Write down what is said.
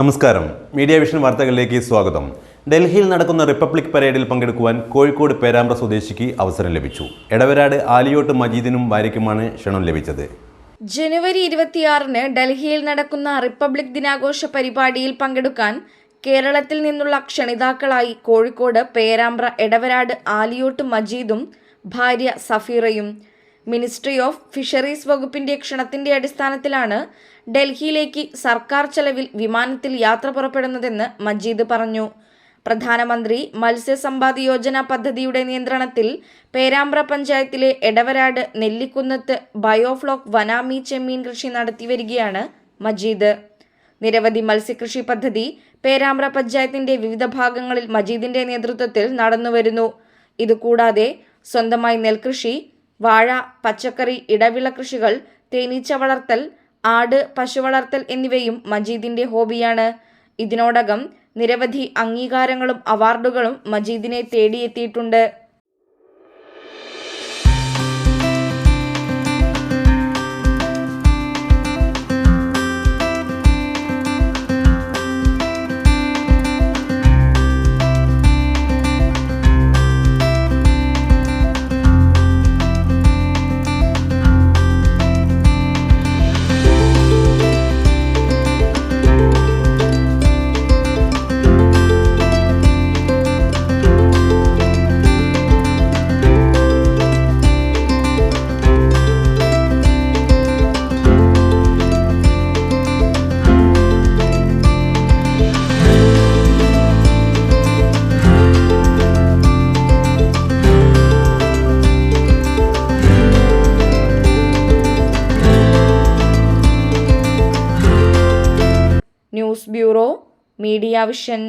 നമസ്കാരം. Media vision വാർത്തകളിലേക്ക് സ്വാഗതം. ഡൽഹിയിൽ നടക്കുന്ന റിപ്പബ്ലിക് പരേഡിൽ പങ്കെടുക്കുവാൻ കോഴിക്കോട് പേരാമ്പ്ര സ്വദേശിക്ക് അവസരം ലഭിച്ചു. എടവരാട് ആലിയോട്ട് മജീദിനും ഭാര്യയ്ക്കുമാണ് ക്ഷണം ലഭിച്ചത്. ജനുവരി ഇരുപത്തിയാറിന് ഡൽഹിയിൽ നടക്കുന്ന റിപ്പബ്ലിക് ദിനാഘോഷ പരിപാടിയിൽ പങ്കെടുക്കാൻ കേരളത്തിൽ നിന്നുള്ള ക്ഷണിതാക്കളായി കോഴിക്കോട് പേരാമ്പ്ര എടവരാട് ആലിയോട്ട് മജീദും ഭാര്യ സഫീറയും മിനിസ്ട്രി ഓഫ് ഫിഷറീസ് വകുപ്പിന്റെ ക്ഷണത്തിന്റെ അടിസ്ഥാനത്തിലാണ് ഡൽഹിയിലേക്ക് സർക്കാർ ചെലവിൽ വിമാനത്തിൽ യാത്ര പുറപ്പെടുന്നതെന്ന് മജീദ് പറഞ്ഞു. പ്രധാനമന്ത്രി മത്സ്യസമ്പാദ് യോജന പദ്ധതിയുടെ നിയന്ത്രണത്തിൽ പേരാമ്പ്ര പഞ്ചായത്തിലെ എടവരാട് നെല്ലിക്കുന്നത്ത് ബയോഫ്ലോക്ക് വനാമി ചെമ്മീൻ കൃഷി നടത്തിവരികയാണ് മജീദ്. നിരവധി മത്സ്യകൃഷി പദ്ധതി പേരാമ്പ്ര പഞ്ചായത്തിന്റെ വിവിധ ഭാഗങ്ങളിൽ മജീദിന്റെ നേതൃത്വത്തിൽ നടന്നുവരുന്നു. ഇതുകൂടാതെ സ്വന്തമായി നെൽകൃഷി വാഴ പച്ചക്കറി ഇടവിള കൃഷികൾ തേനീച്ച വളർത്തൽ ആട് പശു വളർത്തൽ എന്നിവയും മജീദിന്റെ ഹോബിയാണ്. ഇതിനോടകം നിരവധി അംഗീകാരങ്ങളും അവാർഡുകളും മജീദിനെ തേടിയെത്തിയിട്ടുണ്ട്. Bureau media vision